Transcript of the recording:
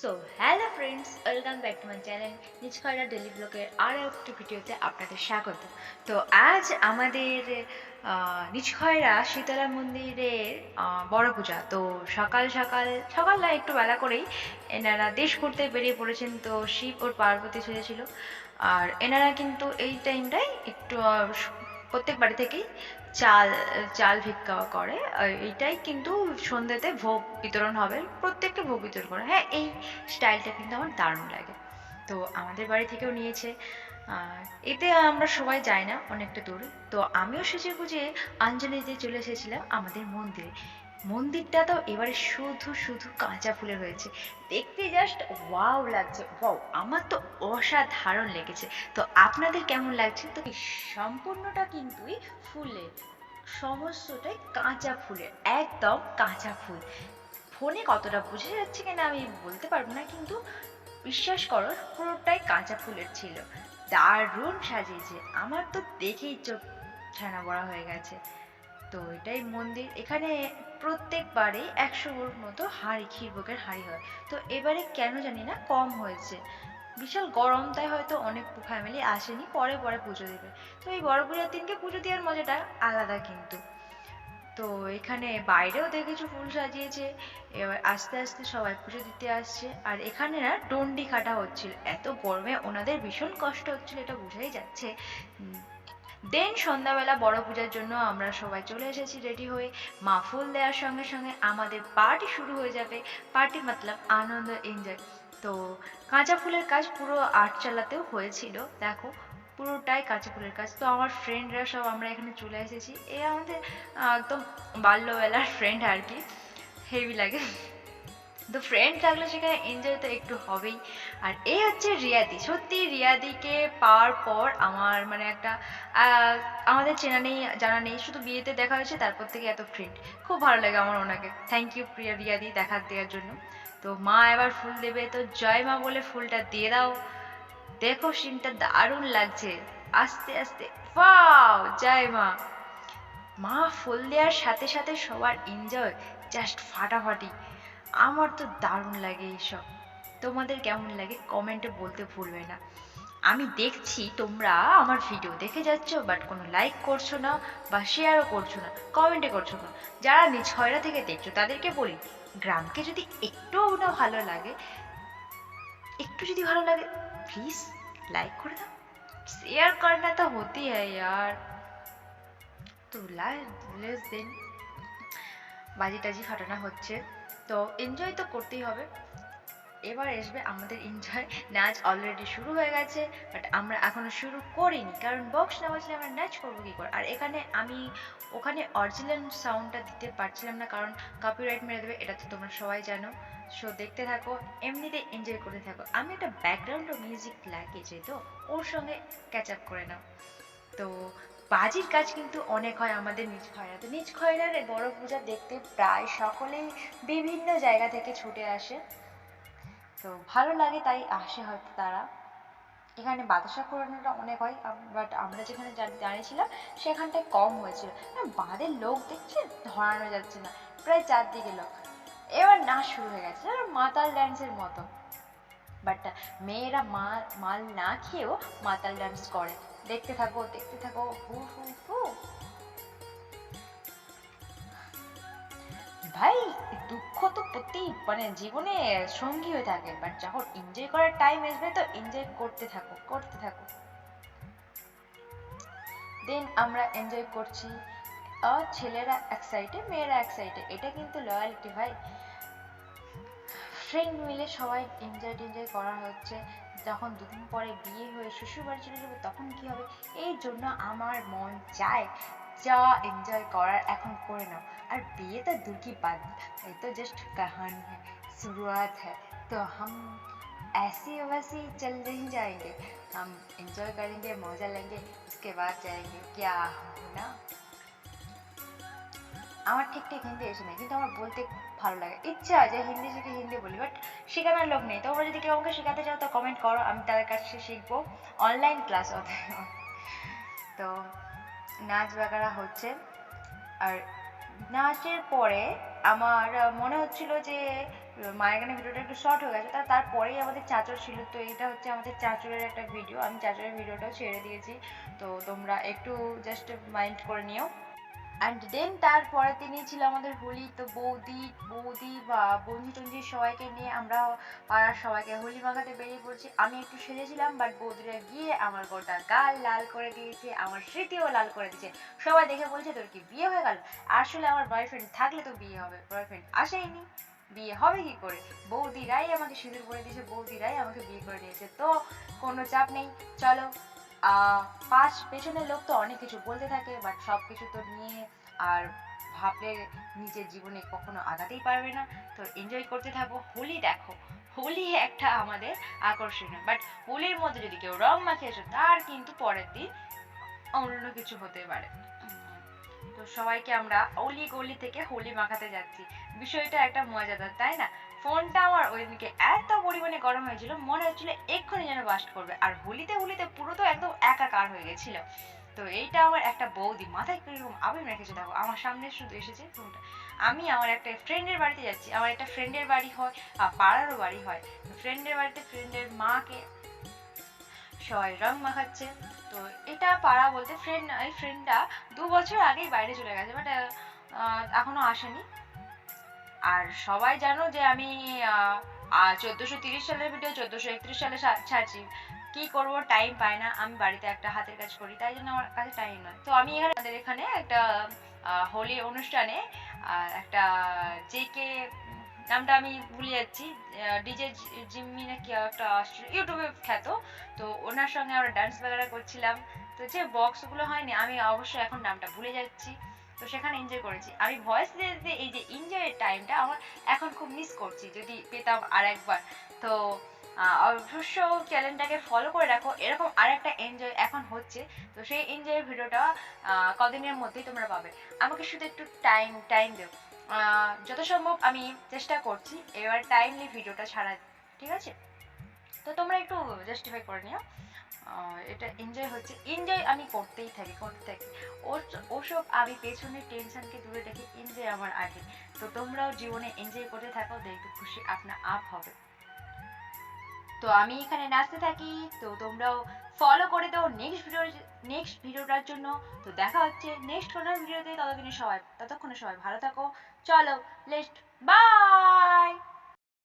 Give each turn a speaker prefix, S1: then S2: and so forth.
S1: So hello friends welcome back to my channel নিচখয়রা daily ব্লগের আর একটি ভিডিওতে আপনাদের স্বাগত। তো আজ আমাদের আহ, নিচখয়রা শীতলা মন্দিরের বড় পূজা। তো সকাল সকাল সকাল না একটু বেলা করেই এনারা দেশ ঘুরতে বেরিয়ে পড়েছেন। তো শিব ওর পার্বতী সেজেছিল আর এনারা কিন্তু এই টাইমটাই একটু প্রত্যেক বাড়ি থেকেই চাল চাল ভিক্ষা করে। এইটাই কিন্তু সন্ধ্যেতে ভোগ বিতরণ হবে। প্রত্যেকটা ভোগ বিতরণ করে। হ্যাঁ এই স্টাইলটা কিন্তু আমার দারুণ লাগে। তো আমাদের বাড়ি থেকেও নিয়েছে। এতে আমরা সবাই যাই না অনেকটা দূরে। তো আমিও সেজে গুজে আঞ্জলিতে চলে এসেছিলাম আমাদের মন্দিরে। মন্দিরটা তো এবারে শুধু শুধু কাঁচা ফুলে হয়েছে দেখতে জাস্ট ওয়াও লাগছে। ওয়াও আমার তো অসাধারণ লেগেছে। তো আপনাদের কেমন লাগছে? তো সম্পূর্ণটা কিন্তুই ফুলের সমস্তটাই কাঁচা ফুলের একদম কাঁচা ফুল। ফোনে কতটা বোঝা যাচ্ছে কিনা আমি বলতে পারব না, কিন্তু বিশ্বাস করো, পুরোটাই কাঁচা ফুলের ছিল। দারুণ সাজিয়েছে। আমার তো দেখেই চোখ ছানা বড়া হয়ে গেছে। তো এটাই মন্দির। এখানে প্রত্যেকবারে একশো মতো হাঁড়ি, ক্ষীরভোগের হাঁড়ি হয়। তো এবারে কেন জানি না, কম হয়েছে। বিশাল গরম, তাই হয়তো অনেক ফ্যামিলি আসেনি, পরে পরে পুজো দেবে। তো এই বড় পূজার দিনকে পুজো দেওয়ার মজাটা আলাদা কিন্তু। তো এখানে বাইরেও দেখেছ ফুল সাজিয়েছে, এবার আস্তে আস্তে সবাই পুজো দিতে আসছে। আর এখানে না, ডন্ডি কাটা হচ্ছিল। এত গরমে ওনাদের ভীষণ কষ্ট হচ্ছিল, এটা বোঝাই যাচ্ছে। দেন সন্ধ্যাবেলা বড় পূজার জন্য আমরা সবাই চলে এসেছি রেডি হয়ে। মা ফুল দেওয়ার সঙ্গে সঙ্গে আমাদের পার্টি শুরু হয়ে যাবে। পার্টি মতলব আনন্দ এনজয় তো কাঁচা ফুলের কাজ পুরো আট চালাতেও হয়েছিল, দেখো, পুরোটাই কাঁচা ফুলের কাজ। তো আমার ফ্রেন্ডরা সব আমরা এখানে চলে এসেছি। এ আমাদের একদম বাল্যবেলার ফ্রেন্ড আর কি। হেভি লাগে। তো ফ্রেন্ড থাকলে সেখানে এনজয় তো একটু হবেই। আর এই হচ্ছে রিয়াদি। সত্যি রিয়াদিকে পাওয়ার পর আমার মানে একটা আমাদের চেনা নেই, জানা নেই, শুধু বিয়েতে দেখা হয়েছে, তারপর থেকে এত ফ্রেন্ড খুব ভালো লাগে আমার ওনাকে। থ্যাংক ইউ প্রিয়া রিয়াদি দেখা দেওয়ার জন্য। তো মা এবার ফুল দেবে। তো জয় মা বলে ফুলটা দিয়ে দাও। দেখো সিনটা দারুণ লাগছে। আস্তে আস্তে। ওয়াও জয় মা। মা ফুল দেওয়ার সাথে সাথে সবার এনজয় জাস্ট ফাটাফাটি। আমার তো দারুণ লাগে এইসব তোমাদের কেমন লাগে কমেন্টে বলতে ভুলবে না আমি দেখছি তোমরা আমার ভিডিও দেখে যাচ্ছ বাট কোনো লাইক করছো না বা শেয়ারও করছো না কমেন্টে করছো না যারা নিজ ছয়রা থেকে দেখছো তাদেরকে বলি গ্রামকে যদি একটুও না ভালো লাগে একটু যদি ভালো লাগে প্লিজ লাইক করে দাও शेयर करना तो होती है यार তো লেস দেন বাজি টাজি ফাটানো হচ্ছে তো এনজয় তো করতেই হবে। এবার আসবে আমাদের এনজয় নাচ অলরেডি শুরু হয়ে গেছে বাট আমরা এখনও শুরু করিনি। কারণ বক্স না বাজলে আমরা নাচ করব কী করে? আর এখানে আমি, ওখানে অরিজিনাল সাউন্ডটা দিতে পারছিলাম না, কারণ কপিরাইট মেরে দেবে, এটা তো তোমরা সবাই জানো। শো দেখতে থাকো এমনিতে এনজয় করতে থাকো। আমি একটা ব্যাকগ্রাউন্ড মিউজিক লাগিয়েছি তো, ওর সঙ্গে ক্যাচ আপ করে নাও। তো বাজির কাজ কিন্তু অনেক হয় আমাদের নিজ খয়রা। তো নিজ খয়রার বড় পূজা দেখতে প্রায় সকলেই বিভিন্ন জায়গা থেকে ছুটে আসে। তো ভালো লাগে তাই আসে হয়তো তারা। এখানে বাতাসা করানোটা অনেক হয় বাট আমরা যেখানে দাঁড়িয়েছিলাম সেখানটায় কম হয়েছিল। না, বাঁধের লোক দেখছে ধরানো যাচ্ছে না। প্রায় চারদিকে লোক। এবার নাচ শুরু হয়ে গেছে মাতাল ড্যান্সের মতো। বাট মেয়েরা মাল মাল না খেয়েও মাতাল ডান্স করে। দেখতে থাকো দেখতে থাকো। হু হু হু। ভাই, দুঃখ তো প্রতি মানে জীবনে সঙ্গী হয়ে থাকে বাট যখন এনজয় করার টাইম আসবে তো এনজয় করতে থাকো করতে থাকো। দেন আমরা এনজয় করছি ছেলেরা এক সাইডে মেয়েরা এক সাইডে এটা কিন্তু লয়ালিটি ভাই। ফ্রেন্ড মিলে সবাই এনজয় টেনজয় করা হচ্ছে। যখন দুদিন পরে বিয়ে হয়ে শ্বশুর বাড়ি চলে যাবে তখন কি হবে এই জন্য আমার মন চায় যা এনজয় করার এখন করে নাও আর বিয়ে তো दूर की बात ये तो जस्ट कहानी है शुरुआत है तो हम ऐसे वैसे ही चल नहीं जाएंगे हम एंजॉय करेंगे मौजा लेंगे उसके बाद जाएंगे क्या ना আমার ঠিক ঠিক হিন্দি এসে নেই, কিন্তু আমার বলতে ভালো লাগে। ইচ্ছা যে হিন্দি শিখে, হিন্দি বলি বাট শেখানোর লোক নেই। তোমরা যদি কেউ আমাকে শেখাতে চাও, তো কমেন্ট করো, আমি তাদের কাছে শিখব। অনলাইন ক্লাস হতে তো নাচ বাগারা হচ্ছে। আর নাচের পরে আমার মনে হচ্ছিল যে, মায়ের গানে ভিডিওটা একটু শর্ট হয়ে গেছে তারপরেই আমাদের চাচর ছিল। তো এটা হচ্ছে আমাদের চাচরের একটা ভিডিও আমি চাচরের ভিডিওটাও ছেড়ে দিয়েছি। তো তোমরা একটু জাস্ট মাইন্ড করে নিও। অ্যান্ড দেন তারপরে তিনি ছিল আমাদের হোলি, তো বৌদি বৌদি বা বন্ধু টন্ধু সবাইকে নিয়ে আমরা পাড়ার সবাইকে হোলি মাখাতে বেরিয়ে পড়ছি। আমি একটু সেজেছিলাম বাট বৌদিরা গিয়ে আমার গোটা গাল লাল করে দিয়েছে, আমার স্মৃতিও লাল করে দিয়েছে। সবাই দেখে বলছে, তোর কি বিয়ে হয়ে গেল? আসলে আমার বয়ফ্রেন্ড থাকলে তো বিয়ে হবে বয়ফ্রেন্ড আসেইনি বিয়ে হবে কি করে? বৌদিরাই আমাকে সিঁদুর করে দিয়েছে, বৌদিরাই আমাকে বিয়ে করে দিয়েছে, তো কোনো চাপ নেই। চলো পাশ পেছনের লোক তো অনেক কিছু বলতে থাকে বাট সব কিছু তো নিয়ে আর ভাবলে নিজের জীবনে কখনো আগাতেই পারবে না। তো এনজয় করতে থাকো। হোলি দেখো। হোলি একটা আমাদের আকর্ষণীয়। বাট হোলির মধ্যে যদি কেউ রং মাখিয়েছো তার কিন্তু পরের দিন অন্য কিছু হতে পারে। তো সবাইকে আমরা অলি গলি থেকে হোলি মাখাতে যাচ্ছি। বিষয়টা একটা মজাদার, তাই না? ফোনটা আমার ওইদিকে এত পরিমাণে গরম হয়েছিল, মনে হচ্ছিল এক্ষুনি যেন বাস্ট করবে। আর হোলিতে হোলিতে পুরো তো একদম একাকার হয়ে গেছিল। তো এইটা আমার একটা বৌদি, মাথায় কীরকম আবির রেখেছে দেখো, আমার সামনে শুধু এসেছে ফোনটা। আমি আমার একটা ফ্রেন্ডের বাড়িতে যাচ্ছি, আমার একটা ফ্রেন্ডের বাড়ি হয় আর পাড়ারও বাড়ি হয়। ফ্রেন্ডের বাড়িতে ফ্রেন্ডের মাকে সবাই রং মাখাচ্ছে। তো এটা পাড়া বলতে ফ্রেন্ড এই ফ্রেন্ডটা দু বছর আগেই বাইরে চলে গেছে বাট এখনও আসেনি। আর সবাই জানো যে আমি চোদ্দোশো তিরিশ সালের ভিডিও চোদ্দোশো একত্রিশ সালে ছাড়ছি কি করব? টাইম পাই না। আমি বাড়িতে একটা হাতের কাজ করি। তাই জন্য আমার কাছে টাইম নয়। তো আমি এখানে আমাদের এখানে একটা হোলি অনুষ্ঠানে একটা জেকে নামটা আমি ভুলে যাচ্ছি। ডিজে জিম্মি না কি একটা ইউটিউবে খ্যাত। তো ওনার সঙ্গে আমরা ডান্স বাগারা করছিলাম। তো যে বক্সগুলো হয়নি, আমি অবশ্যই এখন নামটা ভুলে যাচ্ছি। তো সেখানে এনজয় করেছি। আমি ভয়েস দিতে এই যে এনজয়ের টাইমটা আমার এখন খুব মিস করছি, যদি পেতাম আর একবার। তো অবশ্য চ্যানেলটাকে ফলো করে রাখো। এরকম আর একটা এনজয় এখন হচ্ছে। তো সেই এনজয়ের ভিডিওটা কদিনের মধ্যেই তোমরা পাবে। আমাকে শুধু একটু টাইম টাইম দেও। যত সম্ভব আমি চেষ্টা করছি এবার টাইমলি ভিডিওটা ছাড়া ঠিক আছে? তো তোমরা একটু জাস্টিফাই করে নিও। এটা এনজয় হচ্ছে। এনজয় আমি করতেই থাকি, করতে থাকি। ওর- ওসব আমি পেছনের টেনশনকে দূরে রেখে এনজয় আমার আগে। তো তোমরাও জীবনে এনজয় করতে থাকো দেখবে খুশি আপনা আপ হবে। তো আমি এখানে নাচতে থাকি, তো তোমরাও ফলো করে দাও নেক্সট ভিডিও নেক্সট ভিডিওটার জন্য। তো দেখা হচ্ছে নেক্সট কোনো ভিডিওতে ততদিনে সবাই, ততক্ষণে সবাই ভালো থাকো। চলো লেস্ট বাই